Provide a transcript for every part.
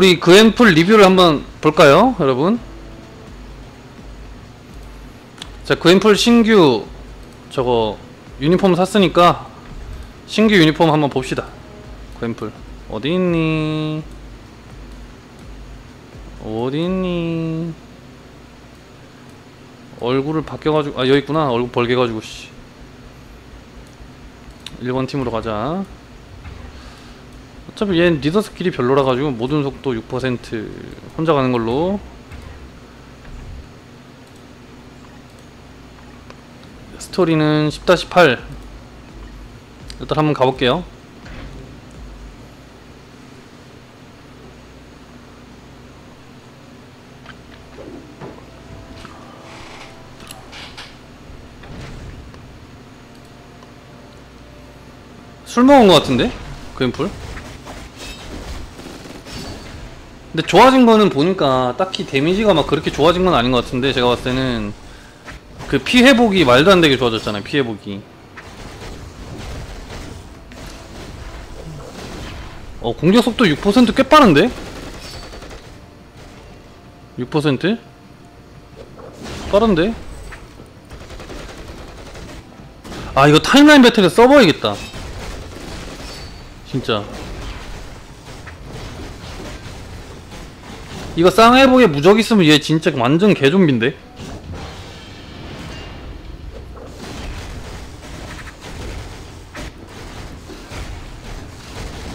우리 그앤풀 리뷰를 한번 볼까요, 여러분? 자, 그앤풀 신규 저거 유니폼 샀으니까 신규 유니폼 한번 봅시다. 그앤풀 어디 있니? 어디 있니? 얼굴을 바뀌어가지고 아 여기 있구나 얼굴 벌게가지고 씨 1번 팀으로 가자 어차피 얘는 리더 스킬이 별로라 가지고 모든 속도 6% 혼자 가는 걸로 스토리는 10-8 일단 한번 가볼게요 술 먹은 것 같은데? 그앤풀? 근데 좋아진 거는 보니까 딱히 데미지가 막 그렇게 좋아진 건 아닌 것 같은데 제가 봤을 때는 그피 회복이 말도 안 되게 좋아졌잖아요 피 회복이 어 공격 속도 6%꽤 빠른데? 6%? 빠른데? 아 이거 타임라인 배틀에 써봐야겠다 진짜 이거 쌍회복에 무적 있으면 얘 진짜 완전 개좀비인데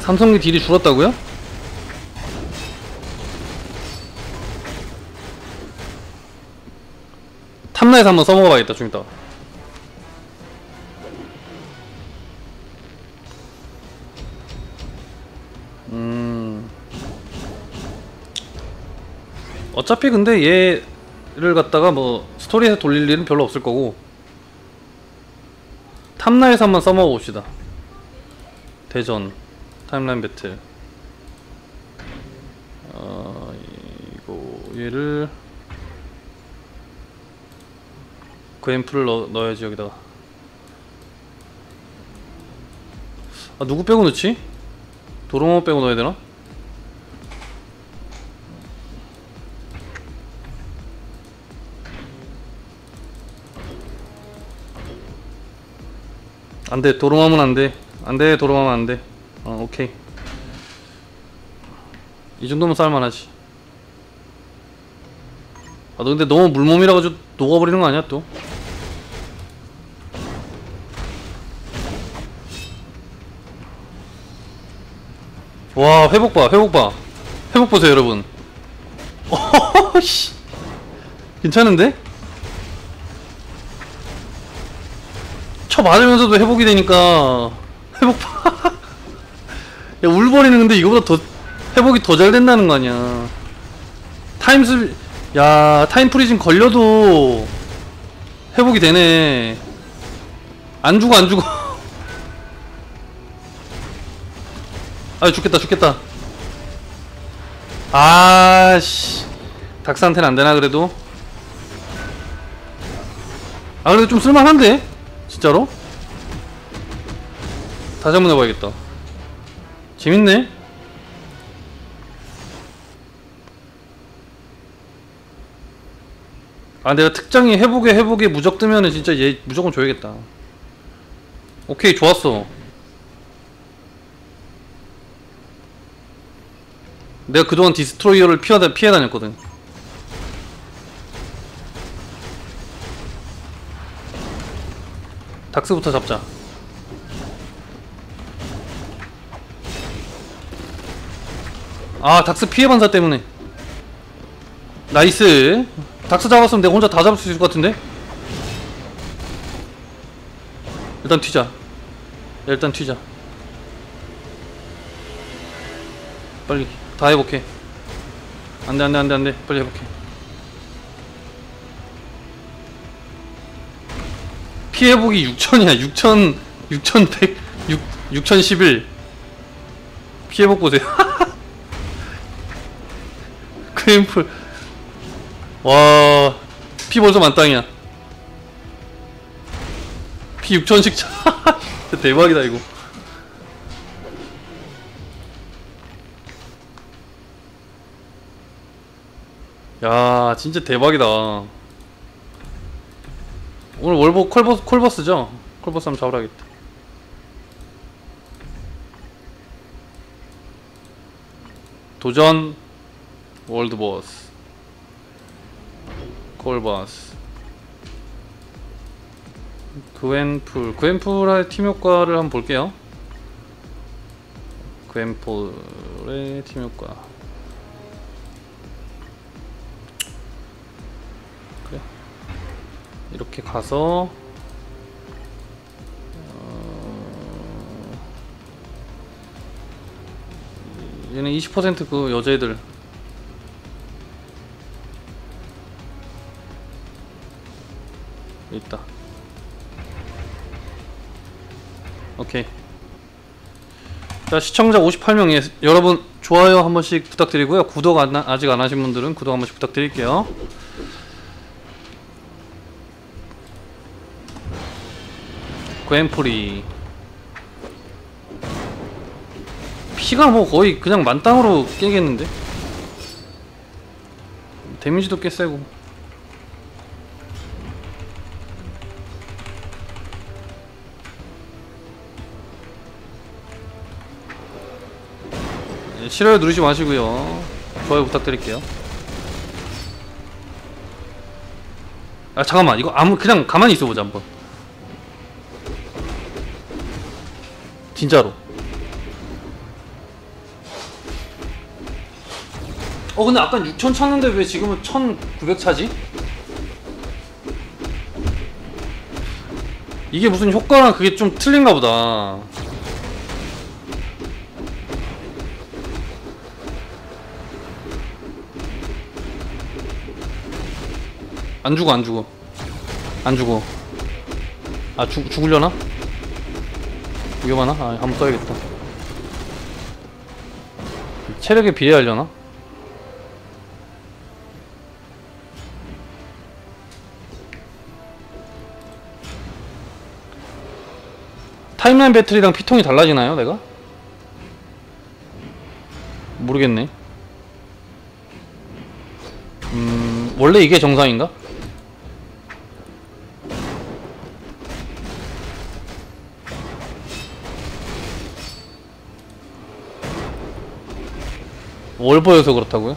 삼성기 딜이 줄었다고요? 탐라에서 한번 써먹어봐야겠다 좀 이따 어차피 근데 얘를 갖다가 뭐 스토리에서 돌릴 일은 별로 없을 거고 탐라에서 한번 써먹어 봅시다 대전 타임라인 배틀 어 이거 얘를 그 앰플을 넣, 넣어야지 여기다가 아 누구 빼고 넣지? 도로모 빼고 넣어야 되나? 안돼 도로마면 안돼. 안돼 도로마면 안돼. 어 오케이. 이 정도면 쌀만하지. 아 너 근데 너무 물몸이라 가지고 녹아버리는 거 아니야 또? 와 회복 봐 회복 봐. 회복 보세요 여러분. 어씨. 괜찮은데? 쳐 맞으면서도 회복이 되니까 회복 봐. 야 울버리는 근데 이거보다 더 회복이 더 잘 된다는 거 아니야. 타임스 야 타임 프리즌 걸려도 회복이 되네. 안 죽어 안 죽어. 아 죽겠다 죽겠다. 아씨 닥스한테는 안 되나 그래도? 아 그래도 좀 쓸만한데? 진짜로? 다시 한번 해봐야겠다. 재밌네? 아 내가 특장이 회복에 회복에 무적 뜨면은 진짜 얘 무조건 줘야겠다. 오케이 좋았어. 내가 그동안 디스트로이어를 피하다, 피해 다녔거든 닥스부터 잡자. 아 닥스 피해 반사 때문에. 나이스. 닥스 잡았으면 내가 혼자 다 잡을 수 있을 것 같은데? 일단 튀자. 일단 튀자. 빨리. 다 회복해 안돼 안돼 안돼 안돼. 빨리 회복해 피해 회복이 6천이야. 6천 6,100 6 6,011 피해 회복 보세요. 크림플 와피 벌써 만땅이야. 피 6천씩 차. 대박이다 이거. 야 진짜 대박이다 오늘 월보 콜버스, 콜버스죠? 콜버스 한번 잡으라겠다. 도전 월드보스. 콜버스. 그웬풀 그웬풀의 팀 효과를 한번 볼게요. 그웬풀의 팀 효과 이렇게 가서 어, 얘는 20%그 여자애들. 있다. 오케이. 자 시청자 58명 예, 여러분 좋아요 한 번씩 부탁드리고요. 구독 안, 하- 아직 안 하신 분들은 구독 한 번씩 부탁드릴게요 그앤프리 피가 뭐 거의 그냥 만땅으로 깨겠는데? 데미지도 꽤 세고. 예, 싫어요 누르지 마시고요. 좋아요 부탁드릴게요. 아 잠깐만. 이거 아무 그냥 가만히 있어보자 한번 진짜로 어 근데 아까 6천 찼는데 왜 지금은 1900 차지? 이게 무슨 효과랑 그게 좀 틀린가 보다 안 죽어 안 죽어 안 죽어 아 죽, 죽으려나? 위험하나? 아 한번 써야겠다 체력에 비례하려나? 타임라인 배틀이랑 피통이 달라지나요 내가? 모르겠네 음 원래 이게 정상인가? 월보여서 그렇다고요?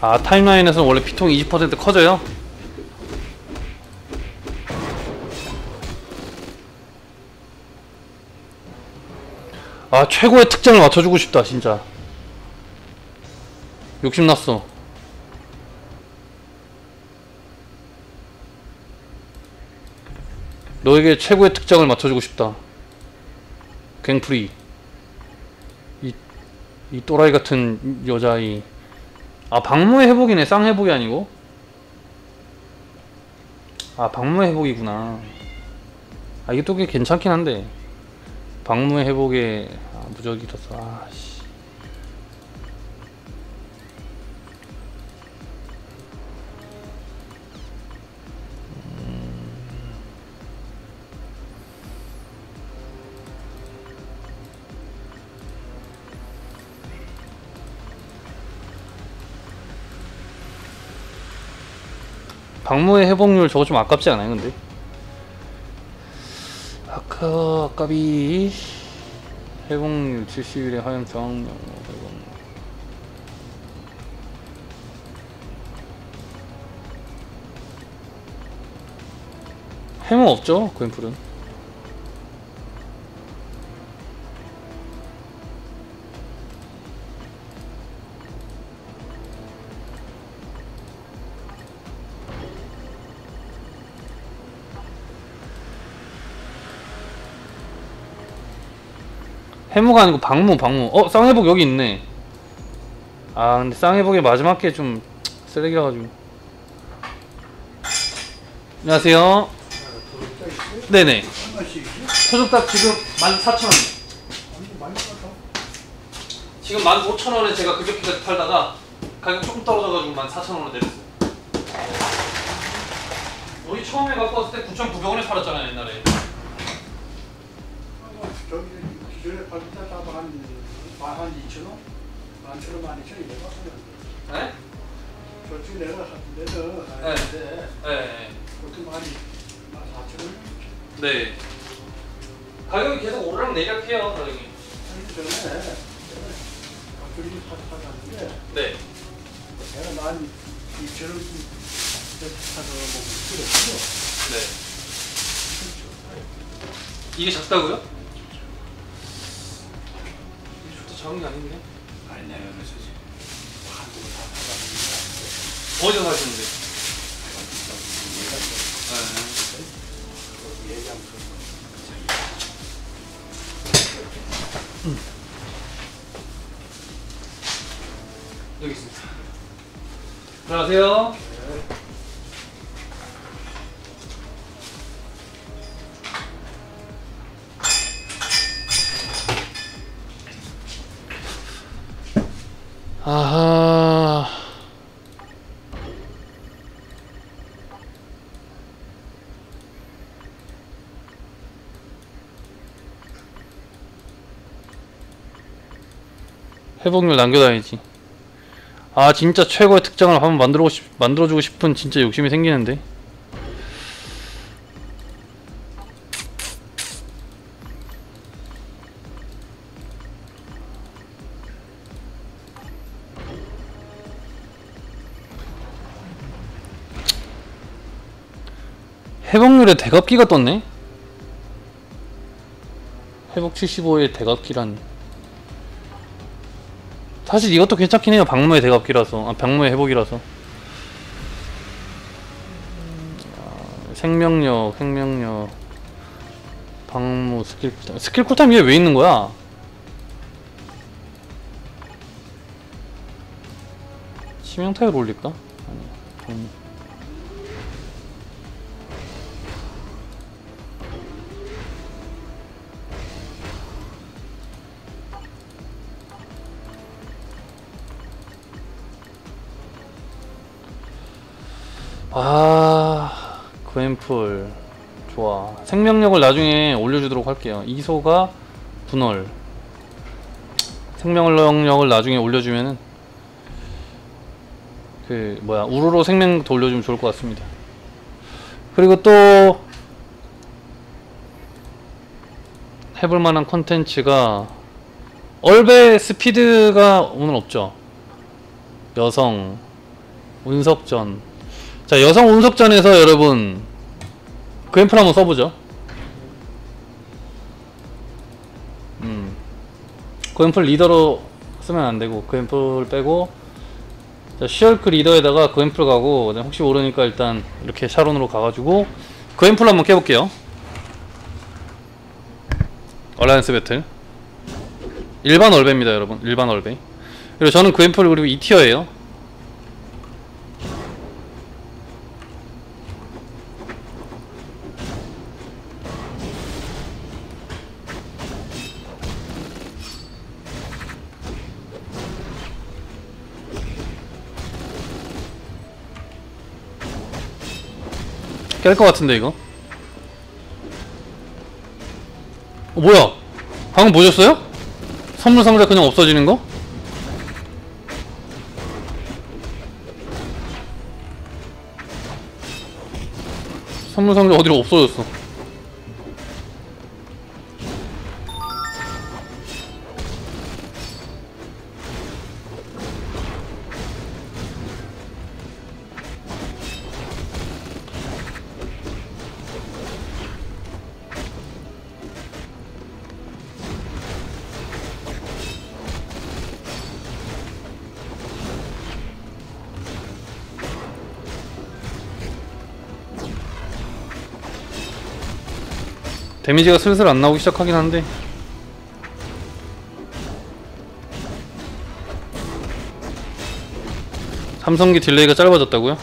아 타임라인에서는 원래 피통이 20% 커져요? 아 최고의 특장을 맞춰주고 싶다 진짜 욕심났어 너에게 최고의 특장을 맞춰주고 싶다. 갱프리. 이, 이 또라이 같은 여자아이. 아 박무의 회복이네. 쌍 회복이 아니고? 아 박무의 회복이구나. 아 이게 또 꽤 괜찮긴 한데. 박무의 회복에 아, 무적이라서 아씨 박무의 회복률 저거 좀 아깝지 않아요 근데? 아까 아까비 회복률 70일에 하얀 저항력 회복 해모 없죠 그웬풀은 해무가 아니고 박무 박무. 어 쌍해복 여기 있네. 아 근데 쌍해복의 마지막 게 좀 쓰레기라 가지고. 안녕하세요. 네네. 소족닭 지금 14,000원. 지금 15,000원에 제가 그저께까지 팔다가 가격 조금 떨어져가지고 14,000원으로 내렸어요. 우리 처음에 갖고 왔을 때 9,900원에 팔았잖아요 옛날에 저기 기존에 팔던 데가 한, 한 2천 원? 만 천 원, 만 이천 원 이래 봤으면 네? 솔직히 내가 네. 하는데 네. 보통 한 4천 원? 네. 가격이 계속 오르락 내리락 해요, 가격이. 하기 전에 내가 가끔씩 사봤는데 네. 내가 만 2천 원 사서 먹을 필요 없어. 네. 이게 작다고요? 작은 게 아닌데? 아니 내가 그래서 지금 한국을 다 사봤는데 어디서 사시는데? 네. 얘기하면 여기 있습니다. 들어가세요. 아 회복률 남겨놔야지. 아 진짜 최고의 특장을 한번 만들고 싶, 만들어주고 싶은 진짜 욕심이 생기는데. 회복률에 대갑기가 떴네? 회복 75에 대갑기란 사실 이것도 괜찮긴 해요. 방무의 대갑기라서, 아, 방무의 회복이라서. 아, 생명력, 생명력, 방무, 스킬 쿨타임. 스킬 쿨타임 위에 왜 있는 거야? 치명 타입을 올릴까? 아니, 방무. 아, 그앰플 좋아. 생명력을 나중에 올려주도록 할게요. 이소가 분월. 생명력을 나중에 올려주면은 그 뭐야 우르로 생명도 올려주면 좋을 것 같습니다. 그리고 또 해볼 만한 콘텐츠가 얼베 스피드가 오늘 없죠. 여성 운석전 자 여성 운석전에서 여러분 그앰플 한번 써보죠. 음. 그앰플 리더로 쓰면 안되고 그앰플 빼고 자 시얼크 리더에다가 그앰플 가고 혹시 모르니까 일단 이렇게 샤론으로 가가지고 그앰플 한번 깨볼게요. 얼라이언스 배틀 일반 얼베입니다 여러분. 일반 얼베. 그리고 저는 그앰플 그리고 2티어에요 깰 것 같은데 이거 어, 뭐야 방금 보셨어요? 선물 상자 그냥 없어지는 거? 선물 상자 어디로 없어졌어 데미지가 슬슬 안 나오기 시작하긴 한데 삼성기 딜레이가 짧아졌다고요?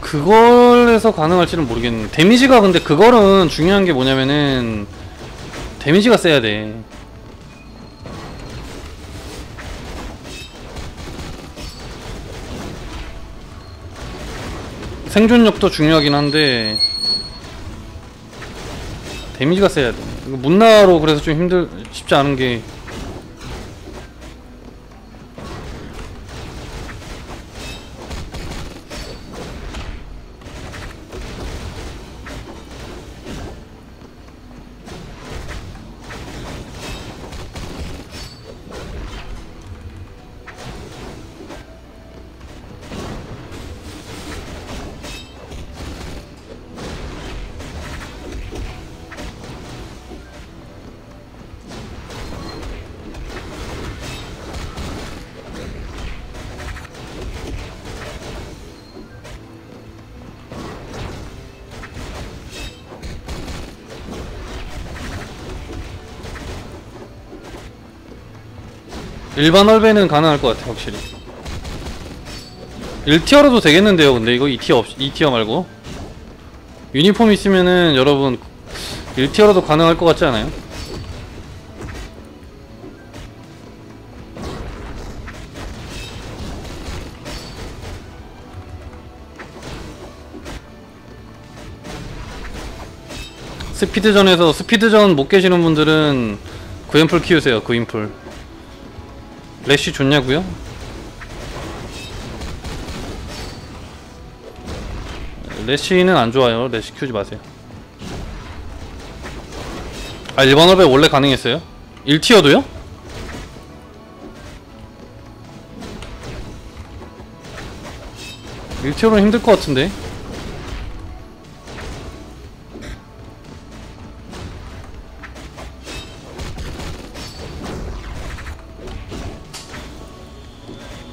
그걸 해서 가능할지는 모르겠는데 데미지가 근데 그거는 중요한 게 뭐냐면은 데미지가 세야 돼. 생존력도 중요하긴 한데 데미지가 세야 돼. 문나로 그래서 좀 힘들 쉽지 않은 게 일반 얼배는 가능할 것 같아 확실히. 1티어로도 되겠는데요 근데 이거 2티어 없 2티어 말고. 유니폼 있으면은 여러분 1티어로도 가능할 것 같지 않아요? 스피드전에서 스피드전 못 깨시는 분들은 구인풀 키우세요 구인풀 래쉬 좋냐고요? 래쉬는 안 좋아요. 래쉬 키우지 마세요. 아 일반 업에 원래 가능했어요? 1티어도요? 일티어로는 힘들 것 같은데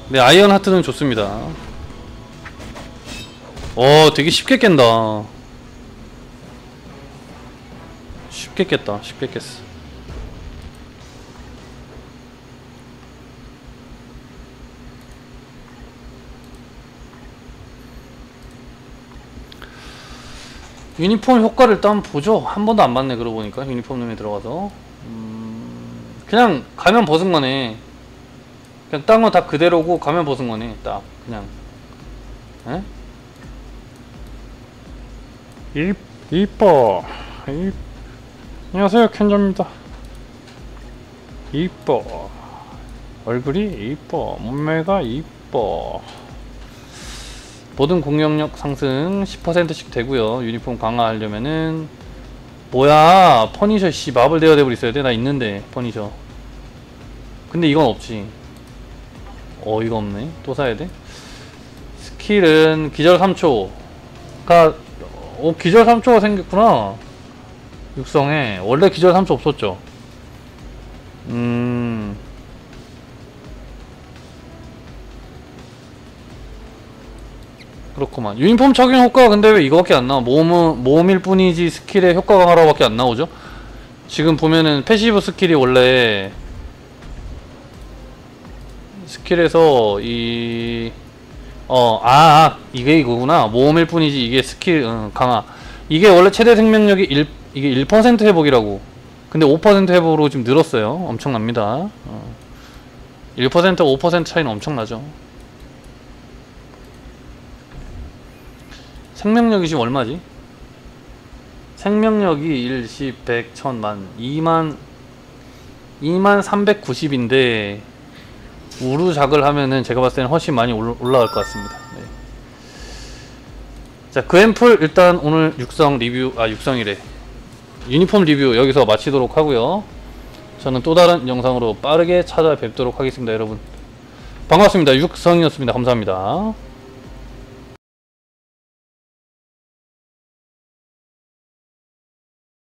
네 아이언 하트는 좋습니다. 어 되게 쉽게 깬다. 쉽게 깼다 쉽게 깼어. 유니폼 효과를 일단 보죠. 한 번도 안 봤네 그러고 보니까 유니폼 룸에 들어가서. 음, 그냥 가면 벗은 거네 그냥 딴거다 그대로고 가면 벗은 거네 딱. 그냥. 에? 이, 이뻐. 이, 안녕하세요 켄저입니다. 이뻐. 얼굴이 이뻐. 몸매가 이뻐. 모든 공격력 상승 10%씩 되고요. 유니폼 강화하려면은 뭐야 퍼니셔 씨 마블 대여 대불 있어야 돼? 나 있는데 퍼니셔. 근데 이건 없지 어이가 없네. 또 사야 돼? 스킬은 기절 3초가 어 기절 3초가 생겼구나. 육성에. 원래 기절 3초 없었죠. 음. 그렇구만. 유니폼 착용 효과가 근데 왜 이거밖에 안 나와? 모험은 모험일 뿐이지 스킬의 효과 강화로밖에 안 나오죠? 지금 보면은 패시브 스킬이 원래 스킬에서 이 어, 아, 아, 이게 이거구나. 모험일 뿐이지 이게 스킬 어, 강화. 이게 원래 최대 생명력이 1 이게 1% 회복이라고. 근데 5% 회복으로 지금 늘었어요. 엄청납니다. 어. 1% 5% 차이는 엄청나죠. 생명력이 지금 얼마지? 생명력이 1, 10, 100, 1000 만 2만 2만 390인데 우루작을 하면은 제가 봤을 때는 훨씬 많이 올- 올라갈 것 같습니다. 네. 자, 그앰플 일단 오늘 육성 리뷰, 아, 육성이래. 유니폼 리뷰 여기서 마치도록 하고요. 저는 또 다른 영상으로 빠르게 찾아뵙도록 하겠습니다, 여러분. 반갑습니다. 육성이었습니다. 감사합니다.